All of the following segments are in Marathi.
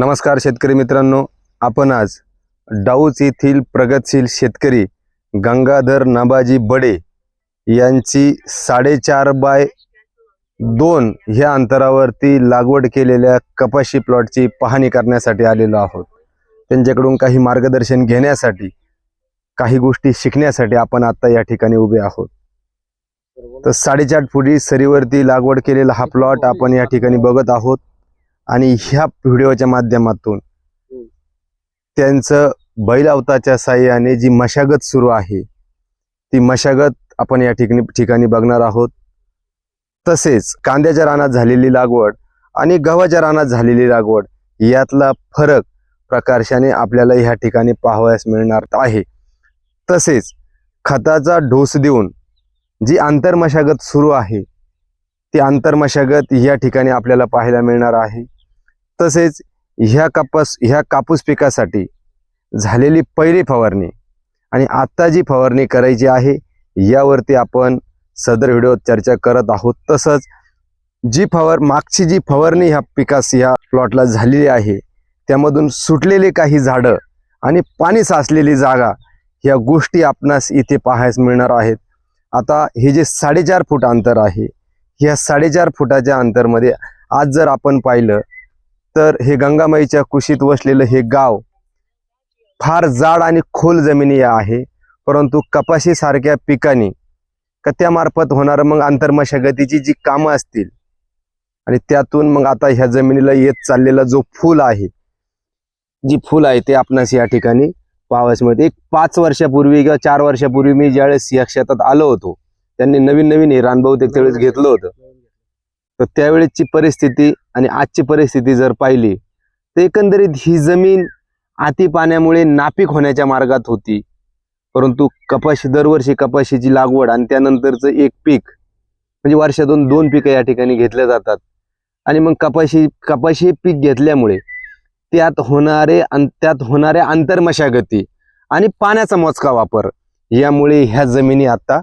नमस्कार शेतकरी मित्रांनो. आपण आज डाऊच येथील प्रगतशील शेतकरी गंगाधर नाबाजी बडे यांची साडेचार बाय दोन ह्या अंतरावरती लागवड केलेल्या कपाशी प्लॉटची पाहणी करण्यासाठी आलेलो आहोत. त्यांच्याकडून काही मार्गदर्शन घेण्यासाठी काही गोष्टी शिकण्यासाठी आपण आता या ठिकाणी उभे आहोत. तर साडेचार फुटी सरीवरती लागवड केलेला हा प्लॉट आपण या ठिकाणी बघत आहोत. आणि ह्या व्हिडिओच्या माध्यमातून त्यांचं बैलावताच्या साह्याने जी मशागत सुरू आहे ती मशागत आपण या ठिकाणी ठिकाणी बघणार आहोत. तसेच कांद्याच्या रानात झालेली लागवड आणि गव्हाच्या रानात झालेली लागवड यातला फरक प्रकर्षाने आपल्याला ह्या ठिकाणी पाहावयास मिळणार आहे. तसेच खताचा डोस देऊन जी आंतरमशागत सुरू आहे ती आंतरमशागत या ठिकाणी आपल्याला पाहायला मिळणार आहे. तसेच ह्या कापूस ह्या कापूस पिकासाठी झालेली पहिली फवारणी आणि आत्ता जी फवारणी करायची आहे यावरती आपण सदर व्हिडिओत चर्चा करत आहोत. तसंच जी फवार मागची जी फवारणी ह्या पिकास ह्या प्लॉटला झालेली आहे त्यामधून सुटलेली काही झाडं आणि पाणी साचलेली जागा ह्या गोष्टी आपणास इथे पाहायस मिळणार आहेत. आता हे जे साडेचार फूट अंतर आहे ह्या साडेचार फुटाच्या अंतरमध्ये आज जर आपण पाहिलं तर हे गंगामाईच्या कुशीत वसलेलं हे गाव फार जाड आणि खोल जमिनी आहे परंतु कपाशी सारख्या पिकांनी कत्यामार्फत होणारं मग आंतरमशागतीची जी कामं असतील आणि त्यातून मग आता ह्या जमिनीला येत चाललेला जो फूल आहे जी फूल आहे ते आपणास या ठिकाणी पाहावयास एक पाच वर्षापूर्वी किंवा चार वर्षापूर्वी मी ज्यावेळेस या शेतात आलो होतो त्यांनी नवीन नवीन हे रानभाऊ ते त्यावेळेस घेतलं होतं. तर त्यावेळेसची परिस्थिती आणि आजची परिस्थिती जर पाहिली तर एकंदरीत ही जमीन अति पाण्यामुळे नापीक होण्याच्या मार्गात होती. परंतु कपाशी दरवर्षी कपाशीची लागवड आणि त्यानंतरचं एक पीक म्हणजे वर्षातून दोन पिकं या ठिकाणी घेतल्या जातात. आणि मग कपाशी कपाशी हे पीक घेतल्यामुळे त्यात होणारे त्यात होणाऱ्या आंतरमशागती आणि पाण्याचा मोजका वापर यामुळे ह्या जमिनी आता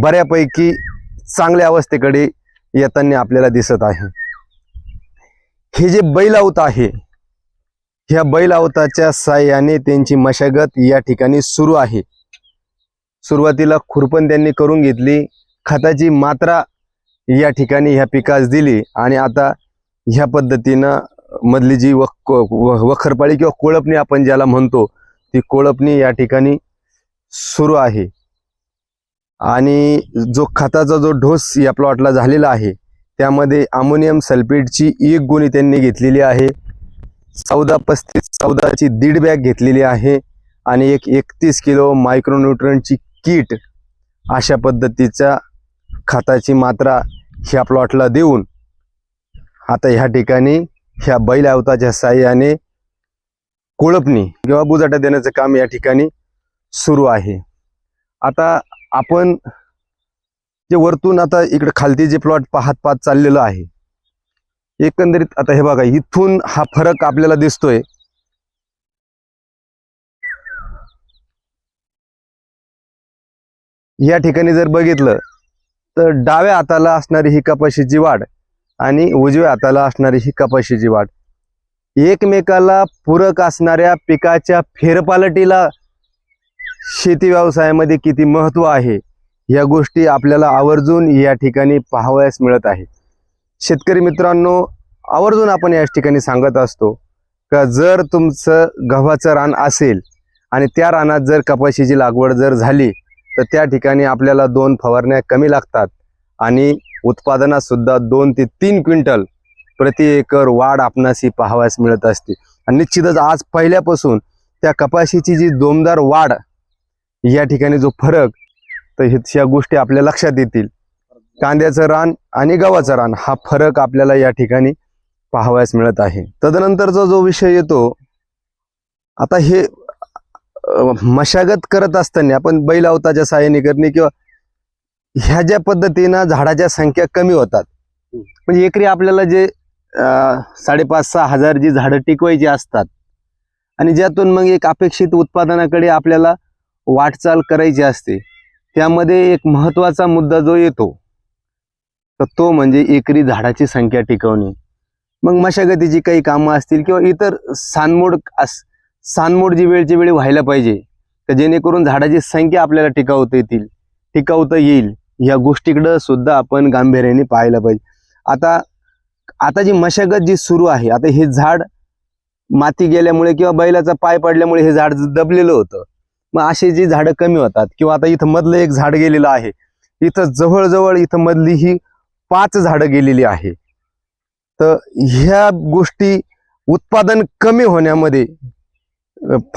बऱ्यापैकी चांगल्या अवस्थेकडे येताना आपल्याला दिसत आहे. हे जे बैलावत आहे ह्या बैलावताच्या साह्याने त्यांची मशागत या ठिकाणी सुरू आहे. सुरुवातीला खुरपण त्यांनी करून घेतली खताची मात्रा या ठिकाणी ह्या पिकास दिली आणि आता ह्या पद्धतीनं मधली जी वख व- वखरपाळी किंवा कोळपणी आपण ज्याला म्हणतो ती कोळपणी या ठिकाणी सुरू आहे. आणि जो खताचा जो ढोस या प्लॉटला झालेला आहे त्यामध्ये अमोनियम सल्फेटची एक गोणी त्यांनी घेतलेली आहे. चौदा पस्तीस चौदाची दीड बॅग घेतलेली आहे आणि एक एकतीस किलो मायक्रोन्यूट्रनची किट अशा पद्धतीच्या खताची मात्रा ह्या प्लॉटला देऊन आता ह्या ठिकाणी ह्या बैल अवताच्या साह्याने कोळपणी किंवा बुजाटा देण्याचं काम या ठिकाणी सुरू आहे. आता आपण जे वरतून आता इकडे खालती जे प्लॉट पाहत पाहत चाललेलं आहे एकंदरीत आता हे बघा इथून हा फरक आपल्याला दिसतोय. या ठिकाणी जर बघितलं तर डाव्या हाताला असणारी ही कपाशीची वाढ आणि उजव्या हाताला असणारी ही कपाशीची वाढ. एकमेकाला पूरक असणाऱ्या पिकाच्या फेरपालटीला शेती व्यवसायामध्ये किती महत्त्व आहे या गोष्टी आपल्याला आवर्जून या ठिकाणी पाहावयास मिळत आहे. शेतकरी मित्रांनो आवर्जून आपण या ठिकाणी सांगत असतो का जर तुमचं गव्हाचं रान असेल आणि त्या रानात जर कपाशीची लागवड जर झाली तर त्या ठिकाणी आपल्याला दोन फवारण्या कमी लागतात आणि उत्पादनातसुद्धा दोन ते तीन क्विंटल प्रति एकर वाढ आपणास ही पाहावयास मिळत असते. आणि निश्चितच आज पहिल्यापासून त्या कपाशीची जी दोमदार वाढ या ठिकाणी जो फरक तर ह्या गोष्टी आपल्या लक्षात येतील. कांद्याचं रान आणि गव्हाचं रान हा फरक आपल्याला या ठिकाणी पाहावयास मिळत आहे. तदनंतरचा जो विषय येतो आता हे मशागत करत असताना आपण बैल अवताच्या सहाय्याने करणे किंवा ह्या ज्या पद्धतीनं झाडाच्या संख्या कमी होतात म्हणजे एकरी आपल्याला जे साडेपाच सहा हजार जी झाडं टिकवायची असतात आणि ज्यातून मग एक अपेक्षित उत्पादनाकडे आपल्याला वाटचाल करायची असते. त्यामध्ये एक महत्त्वाचा मुद्दा जो येतो तर तो म्हणजे एकरी झाडाची संख्या टिकवणे. मग मशागतीची काही कामं असतील किंवा इतर सानमोड अस- सानमोड जी वेळची वेळी व्हायला पाहिजे तर जेणेकरून झाडाची संख्या आपल्याला टिकावता येतील टिकावता येईल या गोष्टीकडं सुद्धा आपण गांभीर्याने पाहायला पाहिजे. आता आता जी मशागत जी सुरू आहे आता हे झाड माती गेल्यामुळे किंवा बैलाचा पाय पडल्यामुळे हे झाड दबलेलं होतं मग अशी जी झाडं कमी होतात किंवा आता इथं मधलं एक झाड गेलेलं आहे इथं जवळजवळ इथं मधली ही पाच झाडं गेलेली आहे. तर ह्या गोष्टी उत्पादन कमी होण्यामध्ये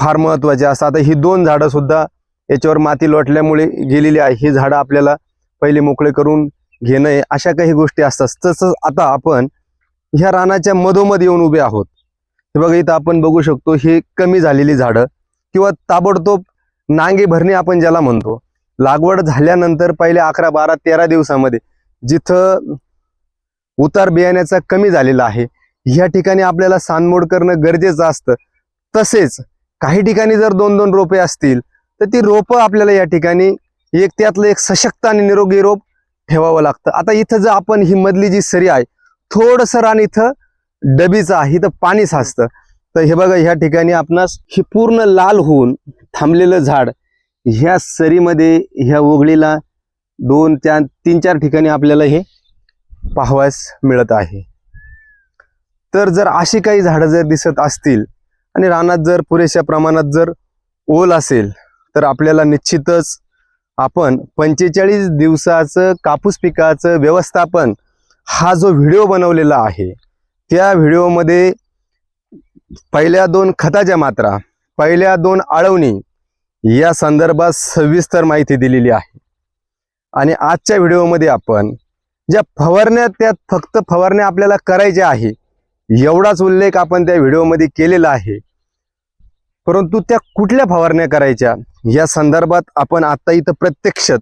फार महत्त्वाचे असतात. आता ही दोन झाडं सुद्धा याच्यावर माती लोटल्यामुळे गेलेली आहे. ही झाडं आपल्याला पहिले मोकळे करून घेणं आहे अशा काही गोष्टी असतात. तसंच आता आपण ह्या रानाच्या मधोमध येऊन उभे आहोत. हे बघा इथं आपण बघू शकतो ही कमी झालेली झाडं किंवा ताबडतोब नांगे भरणे आपण ज्याला म्हणतो. लागवड झाल्यानंतर पहिले अकरा बारा तेरा दिवसामध्ये जिथं उतार बियाण्याचा कमी झालेला आहे ह्या ठिकाणी आपल्याला सानमोड करणं गरजेचं असतं. तसेच काही ठिकाणी जर दोन दोन रोपे असतील तर ती रोपं आपल्याला या ठिकाणी एक त्यातलं एक सशक्त आणि निरोगी रोप ठेवावं लागतं. आता इथं जर आपण ही मधली जी सरी आहे थोडंसं रान इथं डबीचं आहे इथं पाणी साचतं. तर हे बघा ह्या ठिकाणी आपणास ही पूर्ण लाल होऊन थांबलेलं झाड ह्या सरीमध्ये ह्या ओघळीला दोन त्या तीन चार ठिकाणी आपल्याला हे पाहावयास मिळत आहे. तर जर अशी काही झाडं जर दिसत असतील आणि रानात जर पुरेशा प्रमाणात जर ओल असेल तर आपल्याला निश्चितच आपण पंचेचाळीस दिवसाचं कापूस पिकाचं व्यवस्थापन हा जो व्हिडिओ बनवलेला आहे त्या व्हिडिओमध्ये पहिल्या दोन खताच्या मात्रा पहिल्या दोन आळवणी या संदर्भात सविस्तर माहिती दिलेली आहे. आणि आजच्या व्हिडिओमध्ये आपण ज्या फवारण्या त्या फक्त फवारण्या आपल्याला करायच्या आहे एवढाच उल्लेख आपण त्या व्हिडिओमध्ये केलेला आहे. परंतु त्या कुठल्या फवारण्या करायच्या या संदर्भात आपण आता इथं प्रत्यक्षात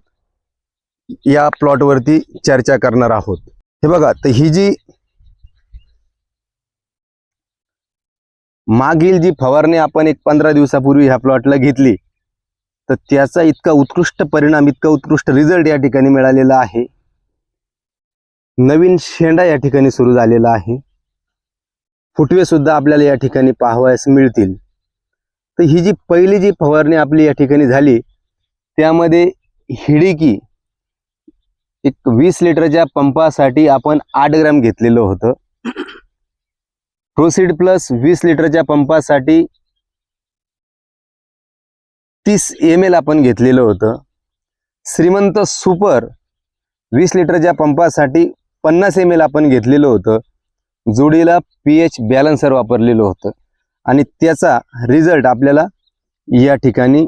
या प्लॉटवरती चर्चा करणार आहोत. हे बघा तर ही जी मागील जी फवारणी आपण एक पंधरा दिवसापूर्वी ह्या प्लॉटला घेतली तर त्याचा इतका उत्कृष्ट परिणाम इतका उत्कृष्ट रिझल्ट या ठिकाणी मिळालेला आहे. नवीन शेंडा या ठिकाणी सुरू झालेला आहे. फुटवे सुद्धा आपल्याला या ठिकाणी पाहावयास मिळतील. तर ही जी पहिली जी फवारणी आपली या ठिकाणी झाली त्यामध्ये हिडिकी एक वीस लिटरच्या पंपासाठी आपण आठ ग्रॅम घेतलेलं होतं. प्रोसीड प्लस वीस लिटरच्या पंपासाठी तीस एम एल आपण घेतलेलं होतं. श्रीमंत सुपर वीस लिटरच्या पंपासाठी पन्नास एम एल आपण घेतलेलं होतं. जोडीला पी एच बॅलन्सर वापरलेलं होतं. आणि त्याचा रिझल्ट आपल्याला या ठिकाणी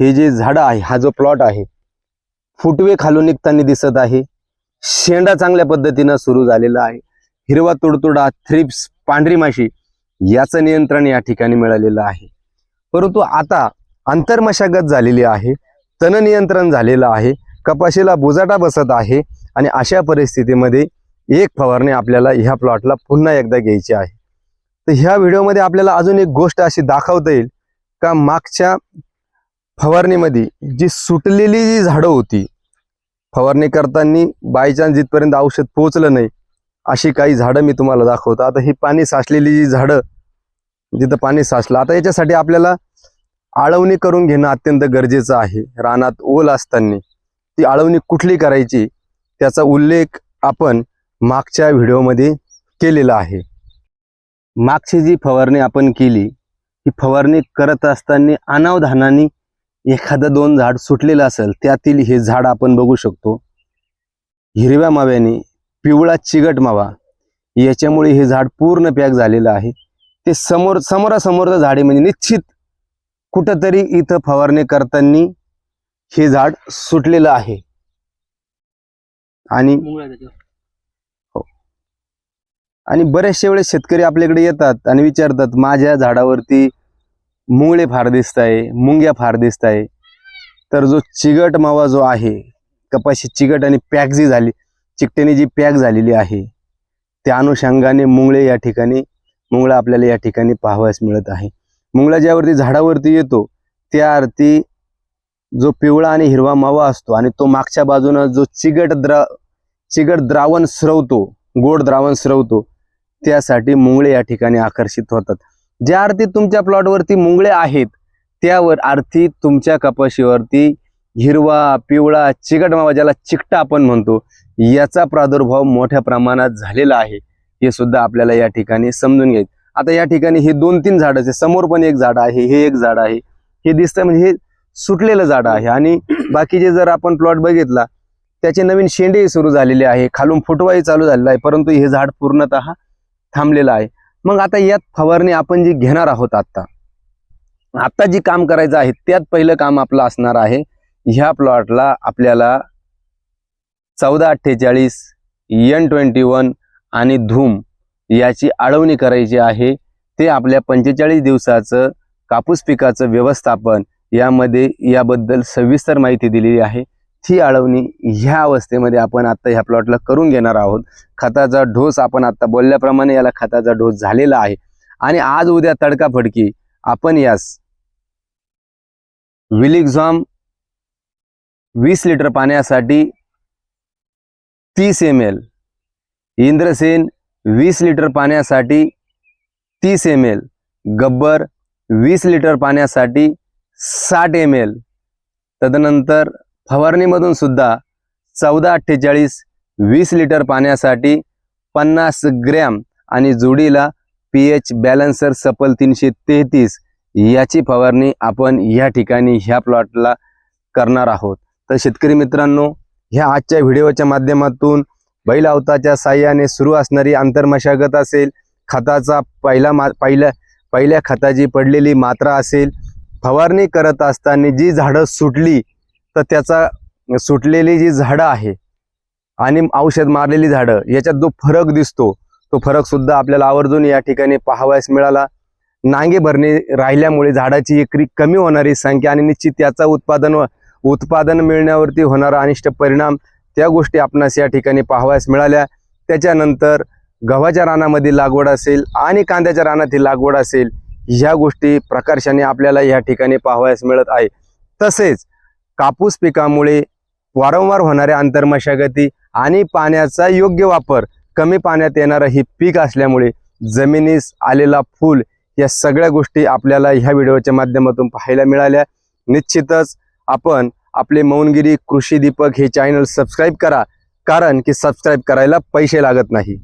हे जे झाडं आहे हा जो प्लॉट आहे फुटवे खालून निघताना दिसत आहे. शेंडा चांगल्या पद्धतीनं सुरू झालेला आहे. हिरवा तुडतुडा थ्रिप्स पांढरी माशी याचं नियंत्रण या ठिकाणी मिळालेलं आहे. परंतु आता आंतरमशागत झालेली आहे तण नियंत्रण झालेलं आहे कपाशीला बुजाटा बसत आहे आणि अशा परिस्थितीमध्ये एक फवारणी आपल्याला ह्या प्लॉटला पुन्हा एकदा घ्यायची आहे. तर ह्या व्हिडिओमध्ये आपल्याला अजून एक गोष्ट अशी दाखवता येईल का मागच्या फवारणीमध्ये जी सुटलेली जी झाडं होती फवारणी करताना बाय चान्स जिथपर्यंत औषध पोहोचलं नाही अशी काही झाडं मी तुम्हाला दाखवतो. आता ही पाणी साचलेली जी झाडं जिथं पाणी साचलं आता याच्यासाठी आपल्याला आळवणी करून घेणं अत्यंत गरजेचं आहे. रानात ओल असताना ती आळवणी कुठली करायची त्याचा उल्लेख आपण मागच्या व्हिडिओमध्ये केलेला आहे. मागची जी फवारणी आपण केली ही फवारणी करत असताना अनावधानाने एखादं दोन झाड सुटलेलं असेल त्यातील हे झाड आपण बघू शकतो. हिरव्या माव्याने पिवळा चिगट मावा. याच्यामुळे हे झाड पूर्ण पॅक झालेलं आहे. ते समोर समोरासमोरचं झाड आहे म्हणजे निश्चित कुठंतरी इथं फवारणी करताना हे झाड सुटलेलं आहे. आणि आणि बरेचशे वेळेस शेतकरी आपल्याकडे येतात आणि विचारतात माझ्या झाडावरती मुंगळे फार दिसत आहे मुंग्या फार दिसत आहे तर जो चिगट मावा जो आहे कपाशी चिगट आणि पॅक जी झाली चिकट्याने जी पॅक झालेली आहे त्या अनुषंगाने मुंगळे या ठिकाणी मुंगळा आपल्याला या ठिकाणी पाहावयास मिळत आहे. मुंगळा ज्यावरती झाडावरती येतो त्या अर्थी जो पिवळा आणि हिरवा मावा असतो आणि तो मागच्या बाजूनं जो चिगट द्रा चिगट द्रावण स्रवतो गोड द्रावण स्रवतो त्यासाठी मुंगळे या ठिकाणी आकर्षित होतात. ज्या अर्थी तुमच्या प्लॉटवरती मुंगळे आहेत त्यावर अर्थी तुमच्या कपाशीवरती हिरवा पिवळा चिकट मावा ज्याला चिकटा आपण म्हणतो याचा प्रादुर्भाव मोठ्या प्रमाणात झालेला आहे. हे सुद्धा आपल्याला या ठिकाणी समजून घ्यायचं. आता या ठिकाणी हे दोन तीन झाड आहे समोर पण एक झाड आहे हे एक झाड आहे. हे दिसतंय म्हणजे हे सुटलेलं झाड आहे. आणि बाकीचे जर आपण प्लॉट बघितला त्याचे नवीन शेंडेही सुरू झालेले आहे. खालून फुटवाही चालू झालेला आहे परंतु हे झाड पूर्णतः थांबलेलं आहे. मग आता यात फवारणी आपण जी घेणार आहोत आता आता जी काम करायचं आहे त्यात पहिलं काम आपलं असणार आहे. ह्या प्लॉटला आपल्याला चौदा अठ्ठेचाळीस एन ट्वेंटी वन आणि धूम याची आळवणी करायची आहे. ते आपल्या पंचेचाळीस दिवसाचं कापूस पिकाचं व्यवस्थापन यामध्ये याबद्दल सविस्तर माहिती दिलेली आहे. ही आळवणी ह्या अवस्थेमध्ये आपण आता ह्या प्लॉटला करून घेणार आहोत. खताचा डोस आपण आता बोलल्याप्रमाणे याला खताचा डोस झालेला आहे. आणि आज उद्या तडकाफडकी आपण यास विलिक्झॉम वीस लिटर पाण्यासाठी तीस एम एल इंद्रसेन वीस लिटर पाण्यासाठी तीस एम एल गब्बर वीस लिटर पाण्यासाठी साठ एम एल तदनंतर फवारणीमधून सुद्धा चौदा अठ्ठेचाळीस वीस लिटर पाण्यासाठी पन्नास ग्रॅम आणि जोडीला पी एच बॅलन्सर सपल तीनशे तेहतीस याची फवारणी आपण या ठिकाणी ह्या प्लॉटला करणार आहोत. तर शेतकरी मित्रांनो ह्या आजच्या व्हिडिओच्या माध्यमातून बैल अवताच्या साह्याने सुरू असणारी आंतरमशागत असेल खताचा पहिला मा पहिल्या पहिल्या खताची पडलेली मात्रा असेल फवारणी करत असताना जी झाडं सुटली तर त्याचा सुटलेली जी झाडं आहे आणि औषध मारलेली झाडं याच्यात जो फरक दिसतो तो फरक सुद्धा आपल्याला आवर्जून या ठिकाणी पाहावयास मिळाला. नांगे भरणे राहिल्यामुळे झाडाची एकरी कमी होणारी संख्या आणि निश्चित त्याचा उत्पादन व- उत्पादन मिळण्यावरती होणारा अनिष्ट परिणाम त्या गोष्टी आपणास या ठिकाणी पाहावयास मिळाल्या. त्याच्यानंतर गव्हाच्या रानामध्ये लागवड असेल आणि कांद्याच्या रानातील लागवड असेल ह्या गोष्टी प्रकर्षाने आपल्याला या ठिकाणी पाहावयास मिळत आहे. तसेच कापूस पिकामुळे वारंवार होणाऱ्या आंतरमशागती आणि पाण्याचा योग्य वापर कमी पाण्यात येणारं ही पीक असल्यामुळे जमिनीस आलेला फूल या सगळ्या गोष्टी आपल्याला ह्या व्हिडिओच्या माध्यमातून पाहायला मिळाल्या. निश्चितच आपण आपले मौनगिरी कृषी दीपक हे चॅनल सबस्क्राईब करा कारण की सबस्क्राईब करायला पैसे लागत नाही.